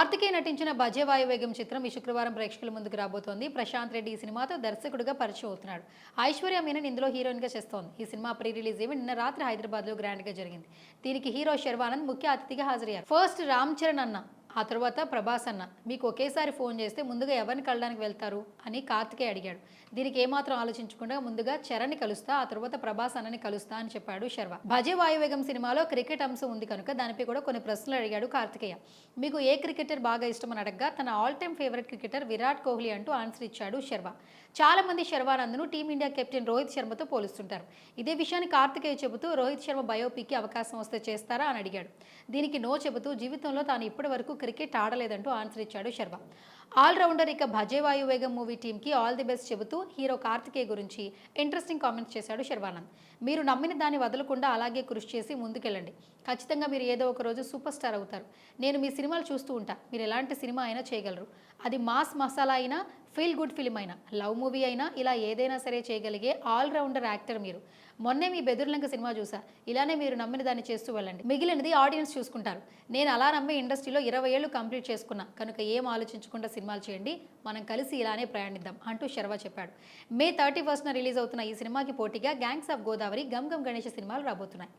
కార్తికేయ నటించిన బజే వాయువేగం చిత్రం ఈ శుక్రవారం ప్రేక్షకుల ముందుకు రాబోతోంది. ప్రశాంత్ రెడ్డి ఈ సినిమాతో దర్శకుడిగా పరిచయం అవుతున్నాడు. ఐశ్వర్య మీనన్ ఇందులో హీరోయిన్గా చేస్తోంది. ఈ సినిమా ప్రీ రిలీజ్ ఈవెంట్ నిన్న రాత్రి హైదరాబాద్లో గ్రాండ్గా జరిగింది. దీనికి హీరో శర్వానంద్ ముఖ్య అతిథిగా హాజరయ్యారు. ఫస్ట్ రామ్ చరణ్ అన్న ఆ తర్వాత ప్రభాస్ అన్న మీకు ఒకేసారి ఫోన్ చేస్తే ముందుగా ఎవరిని కలడానికి వెళ్తారు? అని కార్తికేయ అడిగాడు. దీనికి ఏమాత్రం ఆలోచించకుండా ముందుగా చరణ్ని కలుస్తా ఆ తర్వాత ప్రభాస్ అన్నని కలుస్తా అని చెప్పాడు శర్వ. భజే వాయువేగం సినిమాలో క్రికెట్ అంశం ఉంది కనుక దానిపై కూడా కొన్ని ప్రశ్నలు అడిగాడు కార్తికేయ. మీకు ఏ క్రికెటర్ బాగా ఇష్టమని అడగగా తన all time favourite cricketer Virat Kohli అంటూ ఆన్సర్ ఇచ్చాడు శర్వ. చాలా మంది శర్వానందను టీమిండియా కెప్టెన్ రోహిత్ శర్మతో పోలుస్తుంటారు. ఇదే విషయాన్ని కార్తికేయ చెబుతూ రోహిత్ శర్మ బయోపిక్కి అవకాశం వస్తే చేస్తారా అని అడిగాడు. దీనికి నో చెబుతూ జీవితంలో తాను ఇప్పటి వరకు క్రికెట్ ఆడలేదంటూ ఆన్సర్ ఇచ్చాడు శర్మ. ఆల్రౌండర్ ఇక భజే వాయువేగం మూవీ టీంకి ఆల్ ది బెస్ట్ చెబుతూ హీరో కార్తికేయ గురించి ఇంట్రెస్టింగ్ కామెంట్స్ చేశాడు శర్వానంద్. మీరు నమ్మిన దాన్ని వదలకుండా అలాగే కృషి చేసి ముందుకెళ్ళండి. ఖచ్చితంగా మీరు ఏదో ఒక రోజు సూపర్ స్టార్ అవుతారు. నేను మీ సినిమాలు చూస్తూ ఉంటా. మీరు ఎలాంటి సినిమా అయినా చేయగలరు. అది మాస్ మసాలా అయినా ఫీల్ గుడ్ ఫిల్మ్ అయినా లవ్ మూవీ అయినా ఇలా ఏదైనా సరే చేయగలిగే ఆల్రౌండర్ యాక్టర్ మీరు. మొన్నే మీ బెదుర్లంక సినిమా చూసా. ఇలానే మీరు నమ్మిన దాన్ని చేస్తూ వెళ్ళండి. మిగిలినది ఆడియన్స్ చూసుకుంటారు. నేను అలా నమ్మే ఇండస్ట్రీలో ఇరవై ఏళ్ళు కంప్లీట్ చేసుకున్నా. కనుక ఏం ఆలోచించకుండా సినిమాలు చేయండి. మనం కలిసి ఇలానే ప్రయాణిద్దాం అంటూ శర్వ చెప్పాడు. మే థర్టీ ఫస్ట్న రిలీజ్ అవుతున్న ఈ సినిమాకి పోటీగా గ్యాంగ్స్ ఆఫ్ గోదావరి గమ్ గమ్ గణేష్ సినిమాలు రాబోతున్నాయి.